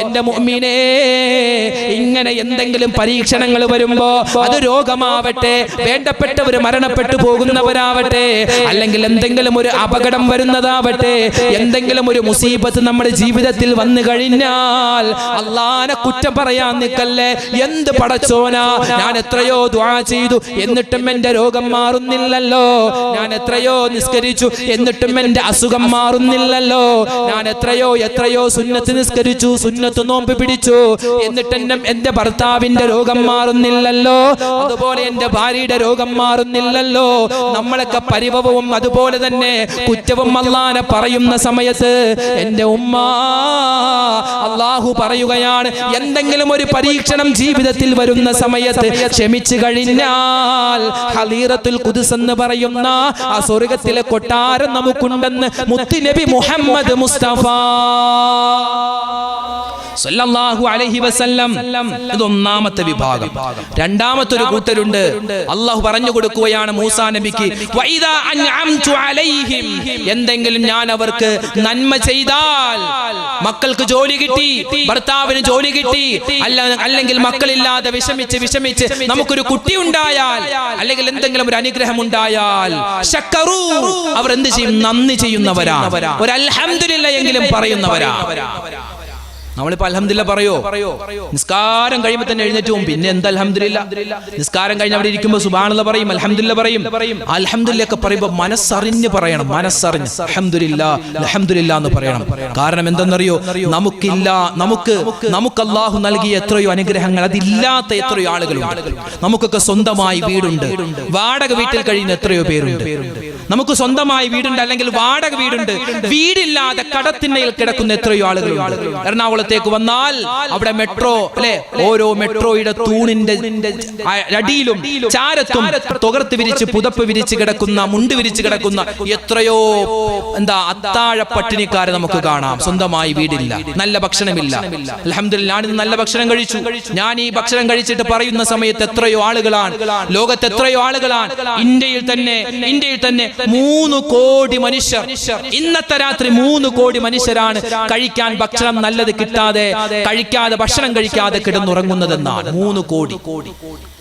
എന്റെ മുഅ്മിനേ ഇങ്ങനെ എന്തെങ്കിലും പരീക്ഷണങ്ങൾ വരുമ്പോ അത് രോഗമാവട്ടെ വേണ്ടപ്പെട്ടവര് മരണപ്പെട്ടു പോകുന്നവരാവട്ടെ അല്ലെങ്കിൽ എന്തെങ്കിലും ഒരു അപകടം വരുന്നതാവട്ടെ എന്തെങ്കിലും ഒരു മുസീബത്ത് നമ്മുടെ ജീവിതത്തിൽ വന്നു കഴിഞ്ഞാൽ അള്ളാനെ കുറ്റം പറയാൻ നിൽക്കല്ലേ? എന്ത് പടച്ചോനാ ഞാൻ എത്രയോ ദ്വാ ചെയ്തു എന്നിട്ടും എന്റെ രോഗം മാറുന്നില്ലല്ലോ. ഞാൻ എത്രയോ നിസ്കരിച്ചു എന്നിട്ടും എന്റെ അസുഖം മാറുന്നില്ലല്ലോ. ഞാൻ എത്രയോ എത്രയോ സുന്നത്ത് നിസ്കരിച്ചു സുന്നത്ത് നോമ്പ് പിടിച്ചു. എന്നിട്ട് എന്റെ ഭർത്താവിന്റെ രോഗം മാറുന്നില്ലല്ലോ. അതുപോലെ എന്റെ ഭാര്യയുടെ രോഗം മാറുന്നില്ലല്ലോ. നമ്മളൊക്കെ പരിഭവവും അതുപോലെ തന്നെ കുറ്റവും അള്ളാനെ പറയുന്ന സമയത്ത് എന്റെ ഉമ്മ അള്ളാഹു പറയുകയാണ് എന്തെങ്കിലും ഒരു പരീക്ഷണം ജീവിതത്തിൽ വരുന്ന സമയത്ത് ക്ഷമിച്ചു കഴിഞ്ഞാൽ ഹലീറത്തുൽ എന്ന് പറയുന്ന ആ സ്വർഗത്തിലെ കൊട്ടാരം നമുക്കുണ്ടെന്ന് മുത്തുനബി മുഹമ്മദ് മുസ്തഫ. സല്ലല്ലാഹു അലൈഹി വസല്ലം. ഇത് ഒന്നാമത്തെ വിഭാഗം. രണ്ടാമത്തെ ഒരു കൂട്ടരുണ്ട്. അള്ളാഹു പറഞ്ഞു കൊടുക്കുകയാണ് മൂസാ നബിക്ക് എന്തെങ്കിലും ഞാൻ അവർക്ക് നന്മ ചെയ്താൽ മക്കൾക്ക് ജോലി കിട്ടി ഭർത്താവിന് ജോലി കിട്ടി അല്ല അല്ലെങ്കിൽ മക്കളില്ലാതെ വിഷമിച്ച് വിഷമിച്ച് നമുക്കൊരു കുട്ടി ഉണ്ടായാൽ അല്ലെങ്കിൽ എന്തെങ്കിലും ഒരു അനുഗ്രഹം ഉണ്ടായാൽ ശക്കറു. അവർ എന്ത് ചെയ്യും? നന്ദി ചെയ്യുന്നവരാ ഒരു അൽഹംദുലില്ല എങ്കിലും പറയുന്നവരാ നമ്മളിപ്പോ അലഹമില്ല പറയോ? നിസ്കാരം കഴിയുമ്പോൾ തന്നെ എഴുന്നേറ്റ്. പിന്നെ എന്താ അലഹമില്ല നിസ്കാരം കഴിഞ്ഞ് അവിടെ ഇരിക്കുമ്പോൾ സുബാണ പറയും അലഹമില്ല പറയും. അലഹമില്ല ഒക്കെ പറയുമ്പോൾ മനസ്സറിഞ്ഞ് പറയണം മനസ്സറിഞ്ഞ്. അലഹമില്ല അലഹമില്ല എന്ന് പറയണം. കാരണം എന്തെന്നറിയോ? നമുക്കില്ല നമുക്ക് നമുക്ക് അള്ളാഹു നൽകിയ എത്രയോ അനുഗ്രഹങ്ങൾ അതില്ലാത്ത എത്രയോ ആളുകളുണ്ട്. നമുക്കൊക്കെ സ്വന്തമായി വീടുണ്ട്. വാടക വീട്ടിൽ കഴിയുന്ന എത്രയോ പേരുണ്ട്. നമുക്ക് സ്വന്തമായി വീടുണ്ട് അല്ലെങ്കിൽ വാടക വീടുണ്ട്. വീടില്ലാതെ കടത്തിണ്ണയിൽ കിടക്കുന്ന എത്രയോ ആളുകളുണ്ട്. എറണാകുളത്തേക്ക് വന്നാൽ അവിടെ മെട്രോ അല്ലെ? ഓരോ മെട്രോയുടെ തൂണിന്റെ അടിയിലും ചാരത്തും തുകർത്ത് വിരിച്ച് പുതപ്പ് വിരിച്ച് കിടക്കുന്ന മുണ്ട് വിരിച്ച് കിടക്കുന്ന എത്രയോ എന്താ അത്താഴ പട്ടിണിക്കാരെ നമുക്ക് കാണാം. സ്വന്തമായി വീടില്ല. നല്ല ഭക്ഷണമില്ല. അലഹമില്ല നല്ല ഭക്ഷണം കഴിച്ചു. ഞാൻ ഈ ഭക്ഷണം കഴിച്ചിട്ട് പറയുന്ന സമയത്ത് എത്രയോ ആളുകളാണ് ലോകത്ത് എത്രയോ ആളുകളാണ്. ഇന്ത്യയിൽ തന്നെ ഇന്ത്യയിൽ തന്നെ മൂന്ന് കോടി മനുഷ്യർ. ഇന്നത്തെ രാത്രി മൂന്ന് കോടി മനുഷ്യരാണ് കഴിക്കാൻ ഭക്ഷണം നല്ലത് കിട്ടാതെ കഴിക്കാതെ ഭക്ഷണം കഴിക്കാതെ കിടന്നുറങ്ങുന്നതെന്നാണ്. മൂന്ന് കോടി.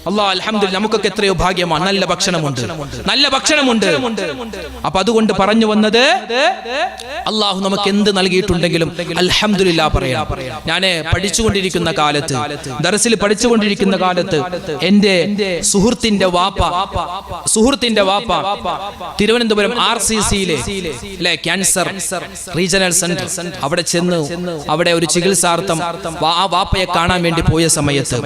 അള്ളാഹ് അലഹമില്ല നമുക്കൊക്കെ എത്രയോ ഭാഗ്യമാണ്. നല്ല ഭക്ഷണമുണ്ട്. നല്ല ഭക്ഷണമുണ്ട്. അപ്പൊ അതുകൊണ്ട് പറഞ്ഞു വന്നത് അള്ളാഹു നമുക്ക് എന്ത് നൽകിയിട്ടുണ്ടെങ്കിലും അൽഹംദുലില്ലാ പറയാ. ഞാൻ പഠിച്ചുകൊണ്ടിരിക്കുന്ന കാലത്ത് ദർസിൽ പഠിച്ചുകൊണ്ടിരിക്കുന്ന കാലത്ത് എന്റെ സുഹൃത്തിന്റെ വാപ്പ സുഹൃത്തിന്റെ വാപ്പ തിരുവനന്തപുരം ആർ സി സിയിലെ അല്ലെ ക്യാൻസർ റീജിയണൽ സെന്റർ അവിടെ ചെന്ന് അവിടെ ഒരു ചികിത്സാർത്ഥം ആ വാപ്പയെ കാണാൻ വേണ്ടി പോയ സമയത്ത്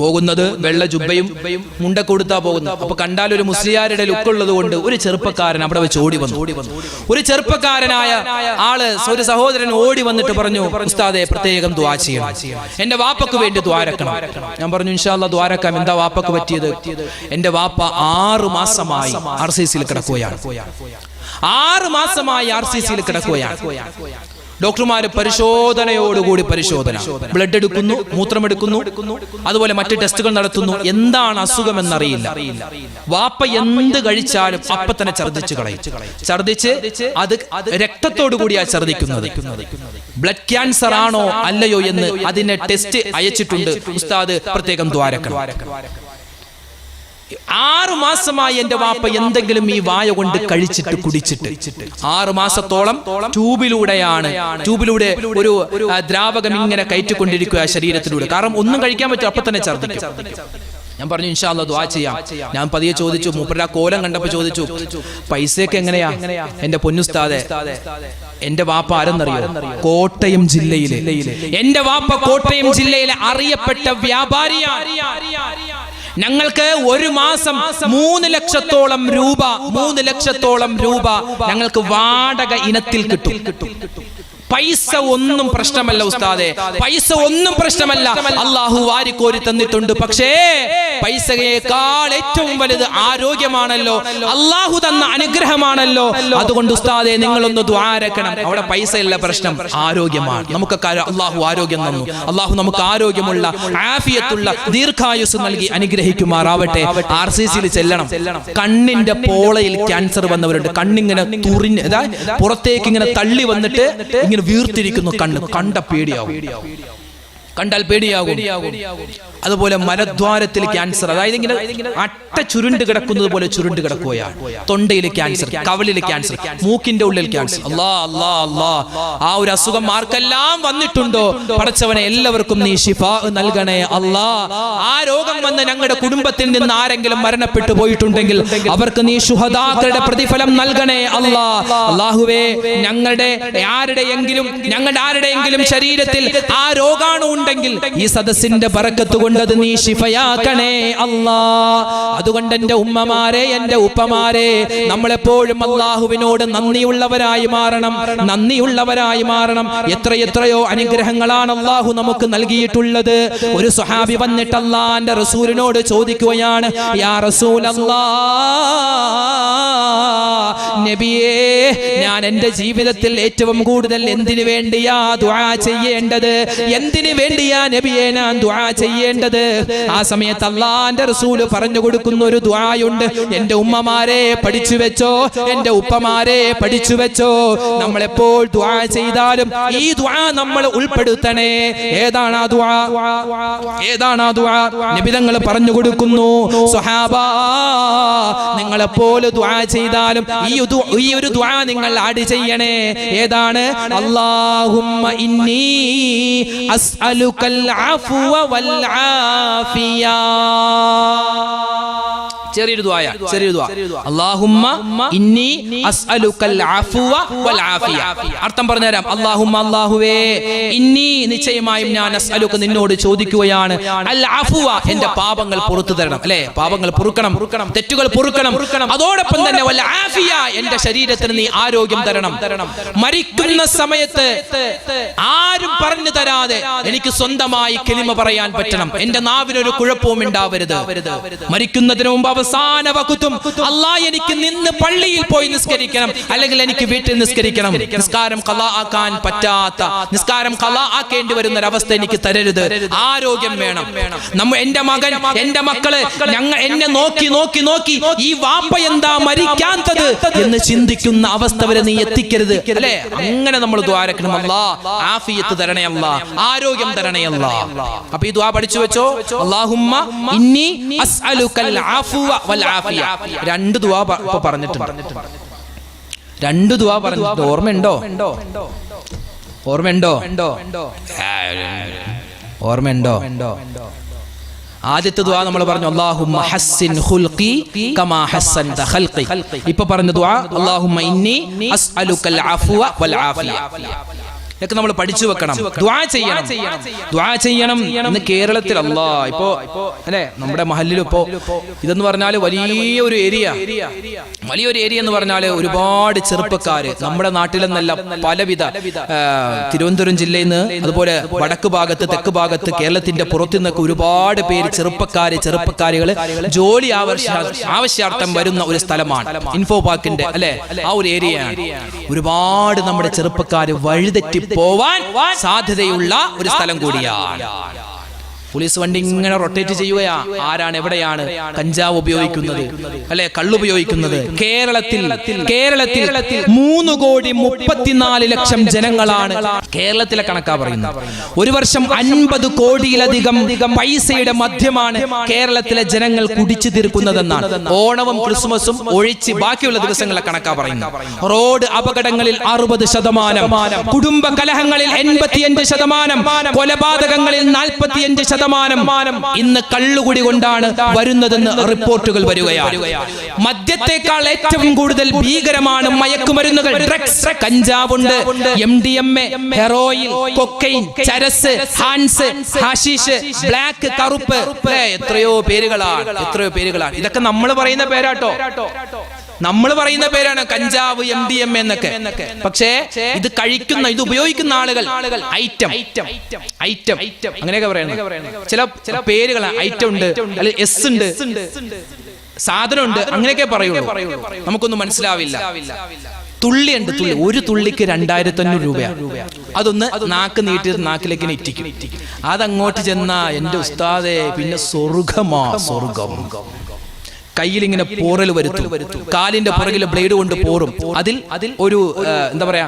പോകുന്നത് വെള്ള ജുബയും മുണ്ട കൊടുത്താ പോകുന്നു. അപ്പൊ കണ്ടാൽ ഒരു മുസ്ലിയാരുടെ ലുക്ക് ഉള്ളത് കൊണ്ട് ഒരു ചെറുപ്പക്കാരൻ അവിടെ വെച്ച് ഓടി വന്നു. ഒരു ചെറുപ്പക്കാരനായ ആൾ ഒരു സഹോദരൻ ഓടി വന്നിട്ട് പറഞ്ഞു ഉസ്താദെ പ്രത്യേകം ദ്വാ ചെയ്യണം. എന്റെ വാപ്പക്ക് വേണ്ടി ദ്വാരക്കണം ഞാൻ പറഞ്ഞു ഇൻഷാല്ല ദ്വാരക്കാം എന്താ വാപ്പക്ക് പറ്റിയത്? എന്റെ വാപ്പ ആറു മാസമായി ആർ സി സിയിൽ കിടക്കുകയാണ്. ആറ് മാസമായി ആർ സി സിയിൽ കിടക്കുകയാണ്. ഡോക്ടർമാര് പരിശോധനയോടുകൂടി പരിശോധന. ബ്ലഡ് എടുക്കുന്നു മൂത്രമെടുക്കുന്നു അതുപോലെ മറ്റ് ടെസ്റ്റുകൾ നടത്തുന്നു. എന്താണ് അസുഖം എന്നറിയില്ല വാപ്പ എന്ത് കഴിച്ചാലും അപ്പ തന്നെ ഛർദ്ദിച്ച് കളയും. ഛർദ്ദിച്ച് അത് രക്തത്തോടു കൂടിയാണ് ഛർദ്ദിക്കുന്നത്. ബ്ലഡ് ക്യാൻസർ ആണോ അല്ലയോ എന്ന് അതിനെ ടെസ്റ്റ് അയച്ചിട്ടുണ്ട്. ഉസ്താദ് പ്രത്യേകം ദ്വാരക്കണം. ആറു മാസമായി എന്റെ വാപ്പ എന്തെങ്കിലും ഈ വായ കൊണ്ട് കഴിച്ചിട്ട് കുടിച്ചിട്ട്. ആറു മാസത്തോളം ട്യൂബിലൂടെയാണ്. ട്യൂബിലൂടെ ഒരു ദ്രാവകം ഇങ്ങനെ കയറ്റിക്കൊണ്ടിരിക്കുക ശരീരത്തിലൂടെ. കാരണം ഒന്നും കഴിക്കാൻ പറ്റും അപ്പൊ തന്നെ ഛർദ്ദിക്കും. ഞാൻ പറഞ്ഞു ഇൻഷാല്ല ദ്വാ ചെയ്യാം. ഞാൻ പതിയെ ചോദിച്ചു മൂപ്പര കോലം കണ്ടപ്പോ ചോദിച്ചു പൈസയൊക്കെ എങ്ങനെയാ? എന്റെ പൊന്നുസ്താതെ എന്റെ വാപ്പ ആരെന്നറിയോ? കോട്ടയം ജില്ലയിലെ. എന്റെ വാപ്പ കോട്ടയം ജില്ലയിലെ അറിയപ്പെട്ട വ്യാപാരിയാണ്. ഞങ്ങൾക്ക് ഒരു മാസം മൂന്ന് ലക്ഷത്തോളം രൂപ മൂന്ന് ലക്ഷത്തോളം രൂപ ഞങ്ങൾക്ക് വാടക ഇനത്തിൽ കിട്ടും. പൈസ ഒന്നും പ്രശ്നമല്ല ഉസ്താദെ. പൈസ ഒന്നും പ്രശ്നമല്ല. അള്ളാഹു വാരിക്കോരി തന്നിട്ടുണ്ട്. പക്ഷേ പൈസയേക്കാൾ ഏറ്റവും വലുത് ആരോഗ്യമാണല്ലോ. അള്ളാഹു തന്ന അനുഗ്രഹമാണല്ലോ. അതുകൊണ്ട് ഉസ്താദെ നിങ്ങളൊന്ന് ദ്വാരക്കണം. അവിടെ പൈസയല്ല പ്രശ്നം. ആരോഗ്യമാണ്. നമുക്കൊക്കെ അള്ളാഹു ആരോഗ്യം തന്നു. അള്ളാഹു നമുക്ക് ആരോഗ്യമുള്ള ആഫിയത്തുള്ള ദീർഘായുസ് നൽകി അനുഗ്രഹിക്കുമാറാവട്ടെ. ആർ സി സിയിൽ ചെല്ലണം. കണ്ണിന്റെ പോളയിൽ ക്യാൻസർ വന്നവരുണ്ട്. കണ്ണിങ്ങനെ തുറിഞ്ഞ് അതായത് പുറത്തേക്ക് ഇങ്ങനെ തള്ളി വന്നിട്ട് ഇങ്ങനെ വീർത്തിരിക്കുന്നു കണ്ണ്. കണ്ട പേടിയാവും. കണ്ടാൽ പേടിയാകും. അതുപോലെ മലദ്വാരത്തിൽ ക്യാൻസർ അതായത് ഇങ്ങനെ അട്ട ചുരുണ്ട് കിടക്കുന്നത് പോലെ ചുരുണ്ട് കിടക്കുകയാണ്. തൊണ്ടയിൽ ക്യാൻസർ കവളിൽ ക്യാൻസർ മൂക്കിന്റെ ഉള്ളിൽ ക്യാൻസർ. അല്ലാ അല്ലാ അല്ലാ. ആ ഒരു അസുഖം ആർക്കെല്ലാം വന്നിട്ടുണ്ടോ? പടച്ചവനെ എല്ലാവർക്കും നീ ശിഫ നൽകണേ അല്ലാ. ആ രോഗം വന്ന് ഞങ്ങളുടെ കുടുംബത്തിൽ നിന്ന് ആരെങ്കിലും മരണപ്പെട്ടു പോയിട്ടുണ്ടെങ്കിൽ അവർക്ക് നീ ശുഹദാക്കളുടെ പ്രതിഫലം നൽകണേ അല്ലാ. അല്ലാഹുവേ ഞങ്ങളുടെ ആരുടെയെങ്കിലും ഞങ്ങളുടെ ആരുടെയെങ്കിലും ശരീരത്തിൽ ആ രോഗാണു ഉണ്ടെങ്കിൽ ഈ സദസ്സിന്റെ പറക്കത്ത് കൊണ്ടത് നീ ശിഫയാക്കണേ അല്ലാ. അതുകൊണ്ട് എന്റെ ഉമ്മമാരെ എന്റെ ഉപ്പമാരെ നമ്മളെപ്പോഴും അള്ളാഹുവിനോട് നന്ദിയുള്ളവരായി മാറണം നന്ദിയുള്ളവരായി മാറണം. എത്രയെത്രയോ അനുഗ്രഹങ്ങളാണ് അള്ളാഹു നമുക്ക് നൽകിയിട്ടുള്ളത്. ഒരു സ്വഹാബി വന്നിട്ട് അള്ളാന്റെ റസൂലിനോട് ചോദിക്കുകയാണ് യാ നബിയേ ഞാൻ എന്റെ ജീവിതത്തിൽ ഏറ്റവും കൂടുതൽ എന്തിനു വേണ്ടിയാ ദുആ ചെയ്യേണ്ടത്? എന്തിനു വേണ്ടിയാ നബിയെ ഞാൻ ദുആ ചെയ്യേണ്ടത്. ആ സമയത്ത് അള്ളാന്റെ റസൂൽ പറഞ്ഞു കൊടുക്കുന്ന ഒരു ദുആയുണ്ട്. എന്റെ ഉമ്മമാരെ പഠിച്ചു വെച്ചോ എന്റെ ഉപ്പമാരെ പഠിച്ചു വെച്ചോ. നമ്മൾ എപ്പോൾ ദുആ ചെയ്താലും ഈ ദുആ നമ്മൾ ഉൾപ്പെടുത്തണേ. ഏതാണ് ആ ദുആ? ഏതാണ് ആ ദുആ? നിബിതങ്ങൾ പറഞ്ഞു കൊടുക്കുന്നു നിങ്ങൾ എപ്പോൾ ദുആ ചെയ്താലും ഈ ഈ ഒരു ദുആ നിങ്ങൾ ആഡ് ചെയ്യണേ. ഏതാണ്? അല്ലാഹുമ്മ ഇന്നി അസ്അലുക്കൽ അഫ്വ വൽ ആഫിയ ചെറിയൊരു ദ്വായ ചെറിയൊരു ദുആ. അല്ലാഹുമ്മ ഇന്നി അസ്അലുക്കൽ അഫ്വ വൽ ആഫിയ. അർത്ഥം പറഞ്ഞുതരാം. അല്ലാഹുമ്മ അല്ലാഹുവേ ഇന്നി നിശ്ചയമായും ഞാൻ അസ്അലുക്ക നിന്നോട് ചോദിക്കുകയാണ്. അൽ അഫ്വ എന്റെ പാപങ്ങൾ പുറത്തു തരണം. അല്ലേ? പാപങ്ങൾ പൊറുക്കണം. തെറ്റുകൾ പൊറുക്കണം. അതോടൊപ്പം തന്നെ വൽ ആഫിയ എന്റെ ശരീരത്തിന് നീ ആരോഗ്യം തരണം. മരിക്കുന്ന സമയത്ത് ആരും പറഞ്ഞു തരാതെ എനിക്ക് സ്വന്തമായി കെളിമ പറയാൻ പറ്റണം. എന്റെ നാവിനൊരു കുഴപ്പവും ഉണ്ടാവരുത്. മരിക്കുന്നതിന് മുമ്പ് അവസാന വകുത്തും അല്ലാ എനിക്ക് നിന്ന് പള്ളിയിൽ പോയി നിസ്കരിക്കണം. അല്ലെങ്കിൽ എനിക്ക് വീട്ടിൽ നിസ്കരിക്കണം. നിസ്കാരം കല ആക്കാൻ പറ്റാത്ത നിസ്കാരം കല ആക്കേണ്ടി വരുന്ന ഒരവസ്ഥ എനിക്ക് തരരുത്. ആരോഗ്യം വേണം. നമ്മ എന്റെ മകൻ എന്റെ മക്കൾ ഞങ്ങൾ എന്നെ നോക്കി നോക്കി നോക്കി ഈ വാപ്പ എന്താ മരിക്കാത്തത് എന്ന് ചിന്തിക്കുന്ന അവസ്ഥ വരെ നീ എത്തിക്കരുത്. അല്ലേ? അങ്ങനെ നമ്മൾ ദ്വാരക്കണം അല്ലാ ആഫിയത്ത് തരണേ അല്ലാ ആരോഗ്യം തരണേ അല്ലാ. അപ്പൊ ഈ ദ്വാ പഠിച്ചു വെച്ചോ? അള്ളാഹുമ്മ ഇന്നി അസ്അലുക്കൽ ആഫിയ രണ്ട് ദുവാ പറഞ്ഞിട്ടുണ്ട്. രണ്ട് ദുവാ പറഞ്ഞിട്ടുണ്ട്. ഓർമ്മയുണ്ടോ? ഓർമ്മയുണ്ടോ? ഓർമ്മയുണ്ടോ? ആദ്യത്തെ ദുആ നമ്മൾ പറഞ്ഞു അല്ലാഹുമ്മ ഹസ്സിൻ ഖുൽഖി കമാ ഹസ്സൻത ഖൽഖി. ഇപ്പൊ പറഞ്ഞ ദുആ അല്ലാഹുമ്മ ഇന്നി അസ്അലുക്കൽ അഫ്വ വൽ ആഫിയ. ഇതൊക്കെ നമ്മൾ പഠിച്ചു വെക്കണം. ദ്വാ ചെയ്യണം. ദ്വാ ചെയ്യണം. ഇന്ന് കേരളത്തിൽ അല്ലാ ഇപ്പോ അല്ലെ നമ്മുടെ മഹലിൽ ഇപ്പോ ഇതെന്ന് പറഞ്ഞാൽ വലിയൊരു ഏരിയ. വലിയൊരു ഏരിയ എന്ന് പറഞ്ഞാൽ ഒരുപാട് ചെറുപ്പക്കാര് നമ്മുടെ നാട്ടിലെന്നല്ല പലവിധ തിരുവനന്തപുരം ജില്ലയിൽ നിന്ന് അതുപോലെ വടക്ക് ഭാഗത്ത് തെക്ക് ഭാഗത്ത് കേരളത്തിന്റെ പുറത്തു നിന്നൊക്കെ ഒരുപാട് പേര് ചെറുപ്പക്കാര് ചെറുപ്പക്കാരികൾ ജോലി ആവശ്യ ആവശ്യാർത്ഥം വരുന്ന ഒരു സ്ഥലമാണ്. ഇൻഫോ പാർക്കിന്റെ അല്ലെ? ആ ഒരു ഏരിയ ഒരുപാട് നമ്മുടെ ചെറുപ്പക്കാര് വഴിതെറ്റി പോവാൻ സാധ്യതയുള്ള ഒരു സ്ഥലം കൂടിയാണ്. പോലീസ് വണ്ടി ഇങ്ങനെ റൊട്ടേറ്റ് ചെയ്യുകയാ. ആരാണ് എവിടെയാണ്? കഞ്ചാവ് ഉപയോഗിക്കുന്നത്. അല്ലെ? കള്ളുപയോഗിക്കുന്നത് കേരളത്തിൽ കേരളത്തിൽ മൂന്ന് കോടി മുപ്പത്തിനാല് ലക്ഷം ജനങ്ങളാണ് കേരളത്തിലെ കണക്കാ പറയുന്നത്. ഒരു വർഷം അൻപത് കോടിയിലധികം പൈസയുടെ മദ്യമാണ് കേരളത്തിലെ ജനങ്ങൾ കുടിച്ചു തീർക്കുന്നതെന്നാണ് ഓണവും ക്രിസ്മസും ഒഴിച്ച് ബാക്കിയുള്ള ദിവസങ്ങളെ കണക്കാ പറയുന്നത്. റോഡ് അപകടങ്ങളിൽ അറുപത് ശതമാനം കുടുംബ കലഹങ്ങളിൽ എൺപത്തിയഞ്ച് ശതമാനം കൊലപാതകങ്ങളിൽ നാൽപ്പത്തിയഞ്ച് ശതമാനം ഇന്ന് കള്ളുകുടി കൊണ്ടാണ് വരുന്നതെന്ന് റിപ്പോർട്ടുകൾ വരികയാണ്. മദ്യത്തെക്കാൾ ഏറ്റവും കൂടുതൽ ഭീകരമാണ് മയക്കുമരുന്നുകൾ. Drugs കഞ്ചാവുണ്ട് M D M A heroin cocaine charas Hans hashish black കറുപ്പ്. എത്രയോ പേരുകളാണ് എത്രയോ പേരുകളാണ്. ഇതൊക്കെ നമ്മൾ പറയുന്ന പേരാട്ടോ. നമ്മൾ പറയുന്ന പേരാണ് കഞ്ചാവ് എം ഡി എം എന്നൊക്കെ. പക്ഷേ ഇത് കഴിക്കുന്ന ഇത് ഉപയോഗിക്കുന്ന ആളുകൾ ഐറ്റം ഐറ്റം അങ്ങനെയൊക്കെ പറയുന്നത് ചില ചില പേരുകൾ ഐറ്റം ഉണ്ട് അല്ലെങ്കിൽ എസ് ഉണ്ട്. സാധനമുണ്ട് അങ്ങനെയൊക്കെ പറയുള്ളൂ. നമുക്കൊന്നും മനസ്സിലാവില്ല. തുള്ളി ഉണ്ട് തുള്ളി. ഒരു തുള്ളിക്ക് രണ്ടായിരത്തി അഞ്ഞൂറ് രൂപയാണ് അതൊന്ന് നാക്ക് നീട്ടി നാക്കിലേക്ക് ഇങ്ങനെ ഇറ്റിക്കും അതങ്ങോട്ട് ചെന്നാ എന്റെ ഉസ്താദേ പിന്നെ സ്വർഗമാ സ്വർഗം. കയ്യിൽ ഇങ്ങനെ പോറൽ വരുത്തും. കാലിന്റെ പുറകിൽ ബ്ലേഡ് കൊണ്ട് പോറും അതിൽ അതിൽ ഒരു എന്താ പറയാ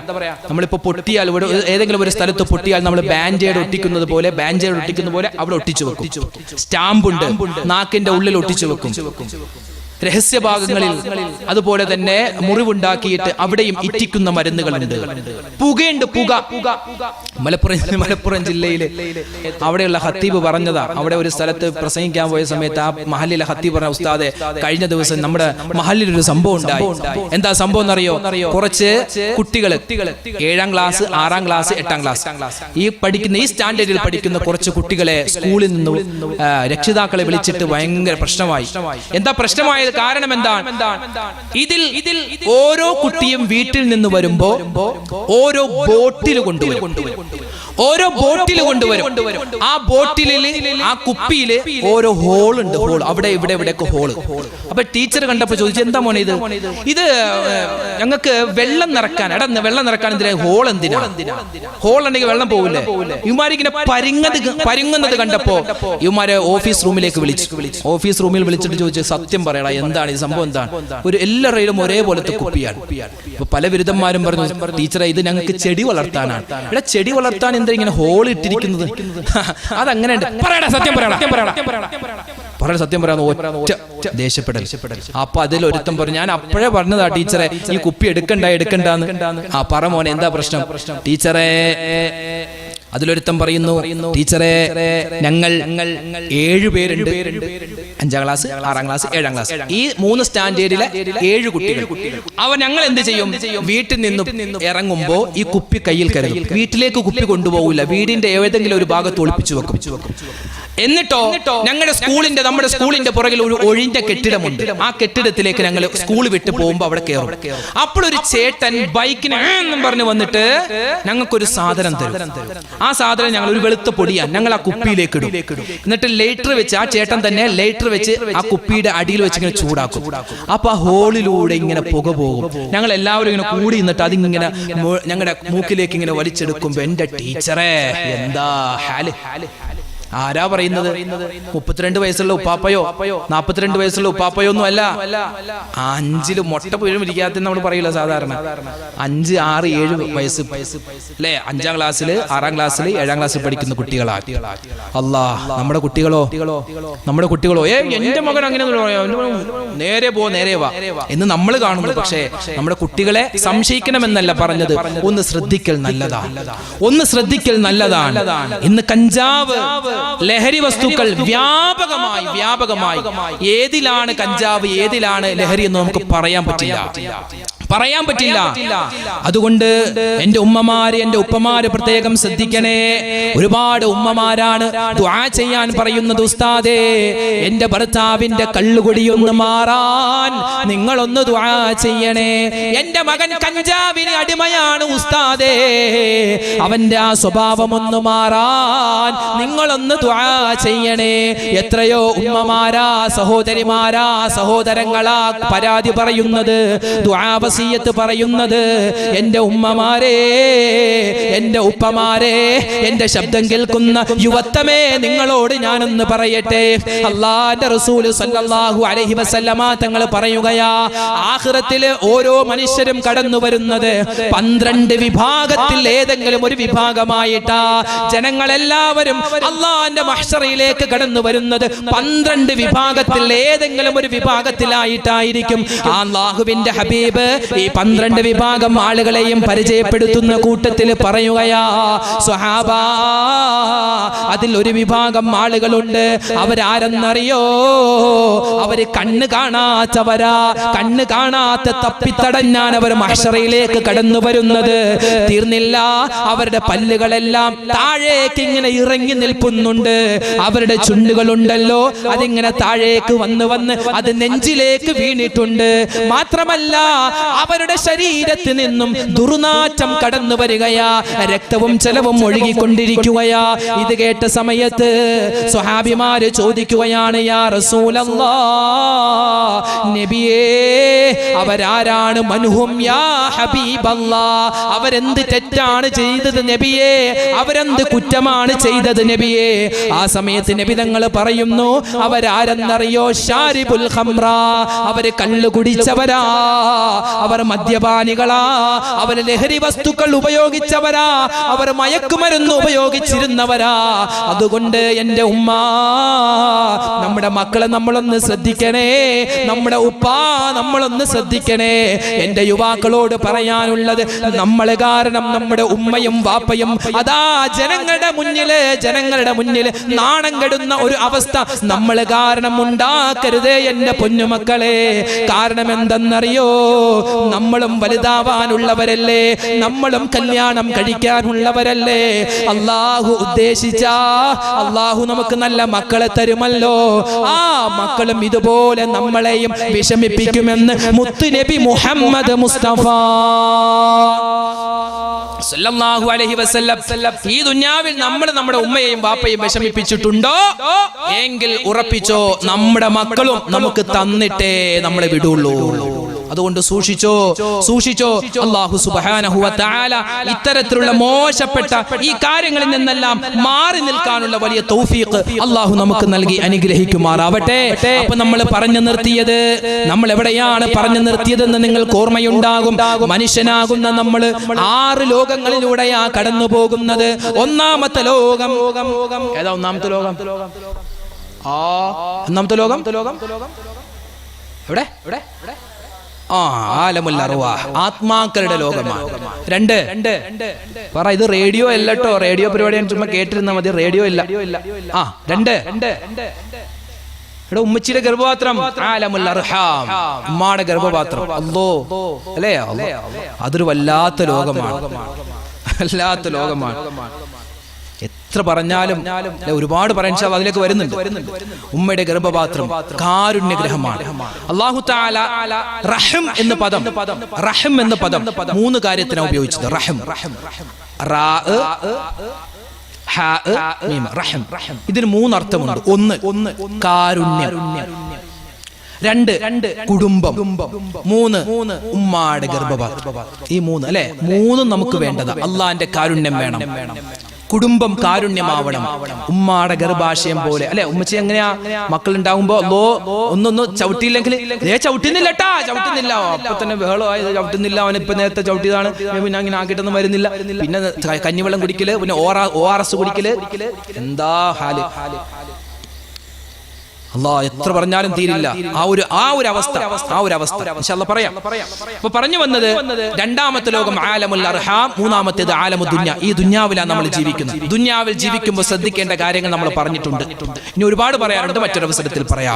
നമ്മളിപ്പോ പൊട്ടിയാൽ ഇവിടെ ഏതെങ്കിലും ഒരു സ്ഥലത്ത് പൊട്ടിയാൽ നമ്മൾ ബാൻഡേഡ് ഒട്ടിക്കുന്നത് പോലെ ബാൻഡേഡ് ഒട്ടിക്കുന്ന പോലെ അവിടെ ഒട്ടിച്ചു വെക്കും. സ്റ്റാമ്പ് ഉണ്ട് നാക്കിന്റെ ഉള്ളിൽ ഒട്ടിച്ചു വെക്കും. രഹസ്യഭാഗങ്ങളിൽ അതുപോലെ തന്നെ മുറിവുണ്ടാക്കിയിട്ട് അവിടെയും ഇറ്റിക്കുന്ന മരുന്നുകളുണ്ട്. പുകയുണ്ട് പുക. മലപ്പുറം മലപ്പുറം ജില്ലയിലെ അവിടെയുള്ള ഹത്തീബ് പറഞ്ഞതാ. അവിടെ ഒരു സ്ഥലത്ത് പ്രസംഗിക്കാൻ പോയ സമയത്ത് ആ മഹലിലെ ഹത്തീബ് പറഞ്ഞ ഉസ്താദെ കഴിഞ്ഞ ദിവസം നമ്മുടെ മഹലിൽ ഒരു സംഭവം ഉണ്ടായി. എന്താ സംഭവം എന്നറിയോ? കുറച്ച് കുട്ടികൾ ഏഴാം ക്ലാസ് ആറാം ക്ലാസ് എട്ടാം ക്ലാസ്. ഈ പഠിക്കുന്ന ഈ സ്റ്റാൻഡേർഡിൽ പഠിക്കുന്ന കുറച്ച് കുട്ടികളെ സ്കൂളിൽ നിന്ന് രക്ഷിതാക്കളെ വിളിച്ചിട്ട് ഭയങ്കര പ്രശ്നമായി. എന്താ പ്രശ്നമായത് കാരണം എന്താണ്? ഇതിൽ ഇതിൽ ഓരോ കുട്ടിയും വീട്ടിൽ നിന്ന് വരുമ്പോ ഓരോ ബോട്ടിൽ കൊണ്ടുവരും. ഓരോ ബോട്ടിൽ കൊണ്ടുവരും. ആ ബോട്ടിലിൽ ആ കുപ്പിയിൽ ഓരോ ഹോൾ ഉണ്ട്. ഹോൾ അവിടെ ഇവിടെ ഇവിടെയൊക്കെ ഹോൾ അപ്പൊ ടീച്ചർ കണ്ടപ്പോ ചോദിച്ചു എന്താ മോനെ ഇത്? ഇത്? ഞങ്ങൾക്ക് വെള്ളം നിറക്കാൻ എടാ വെള്ളം നിറക്കാൻ എന്തിനാ? ഹോൾ എന്തിനാ? ഹോൾ ഉണ്ടെങ്കിൽ വെള്ളം പോകില്ലേ ഇവന്മാരിങ്ങനെ പരിങ്ങത് പരുങ്ങുന്നത് കണ്ടപ്പോ ഇവന്മാരെ ഓഫീസ് റൂമിലേക്ക് വിളിച്ചു. ഓഫീസ് റൂമിൽ വിളിച്ചിട്ട് ചോദിച്ചു സത്യം പറയടാ എന്താണ് ഈ സംഭവം എന്താണ്? ഒരു എല്ലാവരുടെയും ഒരേപോലത്തെ കുപ്പിയാണ്. പല ബിരുദന്മാരും പറഞ്ഞു ടീച്ചറെ ഇത് ഞങ്ങൾക്ക് ചെടി വളർത്താനാണ്. ഇവിടെ ചെടി വളർത്താൻ എന്താ ഇങ്ങനെ ഹോൾ ഇട്ടിരിക്കുന്നത്. അതങ്ങനെ. പറയടാ സത്യം പറയടാ പറയാൻ സത്യം പറയാൻ ഒറ്റ ദേഷ്യപ്പെടൽ. അപ്പൊ അതിൽ ഒരുത്തം പറഞ്ഞു ഞാൻ അപ്പോഴേ പറഞ്ഞതാ ടീച്ചറെ. ഈ കുപ്പി എടുക്കണ്ട എടുക്കണ്ടെന്ന്. ആ പറ മോനെ എന്താ പ്രശ്നം? ടീച്ചറെ. അതിലൊരുത്തം പറയുന്നു ടീച്ചറെ ഞങ്ങൾ ഏഴു പേരുണ്ട്. അഞ്ചാം ക്ലാസ് ആറാം ക്ലാസ് ഏഴാം ക്ലാസ്. ഈ മൂന്ന് സ്റ്റാൻഡേർഡിലെ ഏഴ് കുട്ടികൾ. അവ ഞങ്ങൾ എന്ത് ചെയ്യും? വീട്ടിൽ നിന്ന് ഇറങ്ങുമ്പോ ഈ കുപ്പി കയ്യിൽ കരുതും. വീട്ടിലേക്ക് കുപ്പി കൊണ്ടുപോകില്ല വീടിന്റെ ഏതെങ്കിലും ഒരു ഭാഗത്ത് ഒളിപ്പിച്ചു വെക്കും. എന്നിട്ടോ ഞങ്ങളുടെ സ്കൂളിന്റെ നമ്മുടെ സ്കൂളിന്റെ പുറകിൽ ഒരു ഒഴിഞ്ഞ കെട്ടിടമുണ്ട്. ആ കെട്ടിടത്തിലേക്ക് ഞങ്ങൾ സ്കൂൾ വിട്ട് പോകുമ്പോ അവിടെ കയറും. അപ്പോൾ ഒരു ചേട്ടൻ ബൈക്കിന് എന്നും പറഞ്ഞ് വന്നിട്ട് ഞങ്ങൾക്കൊരു സാധനം തരും. ആ സാധനം ഞങ്ങൾ ഒരു വെളുത്ത പൊടിയാണ്. ഞങ്ങൾ ആ കുപ്പിയിലേക്ക് ഇടും. എന്നിട്ട് ലേറ്റർ വെച്ച് ആ ചേട്ടൻ തന്നെ ലേറ്റർ വെച്ച് ആ കുപ്പിയുടെ അടിയിൽ വെച്ച് ഇങ്ങനെ ചൂടാക്കും. അപ്പൊ ആ ഹോളിലൂടെ ഇങ്ങനെ പുക പോകും. ഞങ്ങൾ എല്ലാവരും ഇങ്ങനെ കൂടി നിന്നിട്ട് അതിങ്ങനെ ഞങ്ങളുടെ മൂക്കിലേക്ക് ഇങ്ങനെ വലിച്ചെടുക്കുമ്പോ എന്റെ ടീച്ചറെ എന്താ ഹാൽ ആരാ പറയുന്നത്? മുപ്പത്തിരണ്ട് വയസ്സുള്ള ഉപ്പാപ്പയോ? നാപ്പത്തിരണ്ട് വയസ്സുള്ള ഉപ്പാപ്പയോ ഒന്നും അല്ല അഞ്ചിൽ മുട്ട പോലും ഇരിക്കാത്ത നമ്മൾ പറയില്ല സാധാരണ. അഞ്ച് ആറ് ഏഴ് വയസ്സ്. അല്ലെ? അഞ്ചാം ക്ലാസ്സിൽ ആറാം ക്ലാസ്സിൽ ഏഴാം ക്ലാസ്സിൽ പഠിക്കുന്ന കുട്ടികളാ. അല്ലാ നമ്മുടെ കുട്ടികളോ? നമ്മുടെ കുട്ടികളോ? ഏ എന്റെ മകൻ അങ്ങനെ. നേരെ പോ നേരെ വാ എന്ന് നമ്മൾ കാണുന്നു. പക്ഷേ നമ്മുടെ കുട്ടികളെ സംശയിക്കണമെന്നല്ല പറഞ്ഞത്. ഒന്ന് ശ്രദ്ധിക്കൽ നല്ലതാണ് ഒന്ന് ശ്രദ്ധിക്കൽ നല്ലതാണ്. ഇന്ന് കഞ്ചാവ് ലഹരി വസ്തുക്കൾ വ്യാപകമായി വ്യാപകമായി ഏതിലാണ് കഞ്ചാവ് ഏതിലാണ് ലഹരി എന്ന് നമുക്ക് പറയാൻ പറ്റില്ല. പറയാൻ പറ്റില്ല. അതുകൊണ്ട് എന്റെ ഉമ്മമാര് എന്റെ ഉപ്പമാര് പ്രത്യേകം ശ്രദ്ധിക്കണേ. ഒരുപാട് ഉമ്മമാരാണ് ദുആ ചെയ്യാൻ പറയുന്നത് ഉസ്താദേ. എന്റെ ഭർത്താവിന്റെ കള്ളുകൊടിയൊന്ന് മാറാൻ നിങ്ങളൊന്ന് ദുആ ചെയ്യണേ. എന്റെ മകൻ കഞ്ചാവിന് അടിമയാണ് ഉസ്താദേ. അവന്റെ ആ സ്വഭാവം ഒന്ന് മാറാൻ നിങ്ങളൊന്ന് ദുആ ചെയ്യണേ. എത്രയോ ഉമ്മമാരാ സഹോദരിമാരാ സഹോദരങ്ങളാ പരാതി പറയുന്നത് ദുആ വസിയത്ത് പറയുന്നത് എന്റെ ഉമ്മമാരെ എന്റെ ഉപ്പമാരെ എന്റെ ശബ്ദം കേൾക്കുന്ന യുവത്തമേ നിങ്ങളോട് ഞാനൊന്ന് പറയട്ടെ. അള്ളാന്റെ റസൂൽ സല്ലല്ലാഹു അലൈഹി വസല്ലമ തങ്ങൾ പറയുകയാ ആഖിറത്തിൽ ഓരോ മനുഷ്യരും കടന്നു വരുന്നത് പന്ത്രണ്ട് വിഭാഗത്തിൽ ഏതെങ്കിലും ഒരു വിഭാഗമായിട്ടാ. ജനങ്ങളെല്ലാവരും അള്ളാന്റെ മഷറയിലേക്ക് കടന്നു വരുന്നത് പന്ത്രണ്ട് വിഭാഗത്തിൽ ഏതെങ്കിലും ഒരു വിഭാഗത്തിലായിട്ടായിരിക്കും. ആ അള്ളാഹുവിന്റെ ഹബീബ് ഈ പന്ത്രണ്ട് വിഭാഗം ആളുകളെയും പരിചയപ്പെടുത്തുന്ന കൂട്ടത്തിൽ പറയുകയാ സ്വഹാബ അതിൽ ഒരു വിഭാഗം ആളുകളുണ്ട്. അവരാരെന്നറിയോ? അവർ കണ്ണ് കാണാത്തവരാ. കണ്ണ് കാണാത്ത തപ്പിത്തടഞ്ഞാൻ അവർ മഷറയിലേക്ക് കടന്നു വരുന്നത്. തീർന്നില്ല അവരുടെ പല്ലുകളെല്ലാം താഴേക്ക് ഇങ്ങനെ ഇറങ്ങി നിൽക്കുന്നുണ്ട് അവരുടെ ചുണ്ടുകളുണ്ടല്ലോ അതിങ്ങനെ താഴേക്ക് വന്ന് വന്ന് അത് നെഞ്ചിലേക്ക് വീണിട്ടുണ്ട്. മാത്രമല്ല അവരുടെ ശരീരത്തിൽ നിന്നും ദുർനാറ്റം കടന്നു വരികയാ. രക്തവും ചെലവും ഒഴുകിക്കൊണ്ടിരിക്കുകയാ. ഇത് കേട്ട സമയത്ത് സ്വഹാബിമാര് ചോദിക്കുകയാണ് യാ റസൂലല്ലാ നബിയേ അവരാരാണ് മനുഹും യാ അവരെന്ത് തെറ്റാണ് ചെയ്തത് നബിയേ? അവരെന്ത് കുറ്റമാണ് ചെയ്തത് നബിയേ? ആ സമയത്ത് നബി തങ്ങൾ പറയുന്നു അവരാരെന്നറിയോ? ഷാരിബുൽ അവർ കള്ളു കുടിച്ചവരാ. അവർ മദ്യപാനികളാ അവർ ലഹരി വസ്തുക്കൾ ഉപയോഗിച്ചവരാ അവർ മയക്കുമരുന്ന് ഉപയോഗിച്ചിരുന്നവരാ. അതുകൊണ്ട് എന്റെ ഉമ്മ നമ്മുടെ മക്കളെ നമ്മളൊന്ന് ശ്രദ്ധിക്കണേ നമ്മുടെ ഉപ്പാ നമ്മളൊന്ന് ശ്രദ്ധിക്കണേ. എന്റെ യുവാക്കളോട് പറയാനുള്ളത് നമ്മൾ കാരണം നമ്മുടെ ഉമ്മയും വാപ്പയും അതാ ജനങ്ങളുടെ മുന്നിൽ ജനങ്ങളുടെ മുന്നിൽ നാണം കെടുന്ന ഒരു അവസ്ഥ നമ്മൾ കാരണം ഉണ്ടാക്കരുതേ എന്റെ പൊന്നുമക്കളെ. കാരണം എന്തെന്നറിയോ? നമ്മളും വലുതാവാനുള്ളവരല്ലേ? നമ്മളും കല്യാണം കഴിക്കാനുള്ളവരല്ലേ? അള്ളാഹു ഉദ്ദേശിച്ച അള്ളാഹു നമുക്ക് നല്ല മക്കളെ തരുമല്ലോ. ആ മക്കളും ഇതുപോലെ നമ്മളെയും വിഷമിപ്പിക്കുമെന്ന് മുത്തുനബി മുഹമ്മദ് മുസ്തഫ ഈ ദുനിയാവിൽ നമ്മൾ നമ്മുടെ ഉമ്മയെയും വാപ്പയും വിഷമിപ്പിച്ചിട്ടുണ്ടോ? എങ്കിൽ ഉറപ്പിച്ചോ നമ്മുടെ മക്കളും നമുക്ക് തന്നിട്ടേ നമ്മളെ വിടുള്ളൂ. അതുകൊണ്ട് സൂക്ഷിച്ചോ സൂക്ഷിച്ചോ. അള്ളാഹു സുബ്ഹാനഹു വ തആല ഇത്തരത്തിലുള്ള മോശപ്പെട്ട ഈ കാര്യങ്ങളിൽ നിന്നെല്ലാം മാറി നിൽക്കാനുള്ള വലിയ തൗഫീഖ് അള്ളാഹു നമുക്ക് നൽകി അനുഗ്രഹിക്കുമാറാവട്ടെ. അപ്പൊ നമ്മൾ പറഞ്ഞു നിർത്തിയത് നമ്മൾ എവിടെയാണ് പറഞ്ഞു നിർത്തിയതെന്ന് നിങ്ങൾക്ക് ഓർമ്മയുണ്ടാകും. മനുഷ്യനാകുന്ന നമ്മൾ ആറ് ലോകങ്ങളിലൂടെയാ കടന്നു പോകുന്നത് ഒന്നാമത്തെ ലോകം. ഏതാ ഒന്നാമത്തെ ലോകം? ആ ഒന്നാമത്തെ ലോകം? എവിടെ എവിടെ? എവിടെ? ആ ആലമുൽ ആത്മാക്കളുടെ ലോകമാണ്. രണ്ട്. പറ ഇത് റേഡിയോ അല്ല കേട്ടോ റേഡിയോ പരിപാടി ചുമ്മാ കേട്ടിരുന്നാ മതി. റേഡിയോ ഇല്ല. ആ രണ്ട്. ഇവിടെ ഉമ്മച്ചിയുടെ ഗർഭപാത്രം. ആലമുൽ അർഹാം. ഉമ്മാടെ ഗർഭപാത്രം. അല്ലേ? അല്ലോ. അതൊരു വല്ലാത്ത ലോകമാണ്. വല്ലാത്ത ലോകമാണ്. എത്ര പറഞ്ഞാലും ഒരുപാട് പറയാൻ അതിലേക്ക് വരുന്നുണ്ട്. ഉമ്മയുടെ ഗർഭപാത്രം കാരുണ്യഗ്രഹമാണ്. അള്ളാഹു റഹം എന്ന പദം റഹം എന്ന പദം മൂന്ന് കാര്യത്തിനാണ് ഉപയോഗിച്ചത്. റഹം. റഹം. ഇതിന് മൂന്നർത്ഥമുണ്ട് ഒന്ന് ഒന്ന് കാരുണ്യം. രണ്ട് രണ്ട് കുടുംബം. മൂന്ന് മൂന്ന് ഉമ്മാടെ ഗർഭപാത്രം. ഈ മൂന്ന് അല്ലെ? മൂന്നും നമുക്ക് വേണ്ടത് അള്ളാന്റെ കാരുണ്യം വേണം. കുടുംബം കാരുണ്യമാവണം. ഉമ്മാടെ ഗർഭാശയം പോലെ. അല്ലെ? ഉമ്മച്ചി എങ്ങനെയാ? മക്കൾ ഉണ്ടാകുമ്പോ അല്ലോ ഒന്നൊന്ന് ചവിട്ടിയില്ലെങ്കിൽ ഏ ചവിട്ടുന്നില്ലട്ടാ ചവിട്ടുന്നില്ല. അപ്പൊ തന്നെ ബഹളമായി ചവിട്ടുന്നില്ല. അവൻ ഇപ്പൊ നേരത്തെ ചവിട്ടിയതാണ്. പിന്നെ അങ്ങനെ ആക്കിയിട്ടൊന്നും വരുന്നില്ല. പിന്നെ കഞ്ഞിവെള്ളം കുടിക്കൽ പിന്നെ ഓ ആർ എസ് കുടിക്കൽ. എന്താ ഹാൽ? അല്ലാ എത്ര പറഞ്ഞാലും തീരില്ല. ആ ഒരു ആ ഒരു അവസ്ഥ ആ ഒരു അവസ്ഥ. പറയാം. അപ്പൊ പറഞ്ഞു വന്നത് രണ്ടാമത്തെ ലോകം ആലമുൽ അർഹാം മൂന്നാമത്തേത് ആലമു ദുന്യ. ഈ ദുന്യാവിലാണ് നമ്മൾ ജീവിക്കുന്നത്. ദുന്യാവിൽ ജീവിക്കുമ്പോൾ ശ്രദ്ധിക്കേണ്ട കാര്യങ്ങൾ നമ്മൾ പറഞ്ഞിട്ടുണ്ട്. ഇനി ഒരുപാട് പറയാറുണ്ട് മറ്റൊരവസരത്തിൽ പറയാം.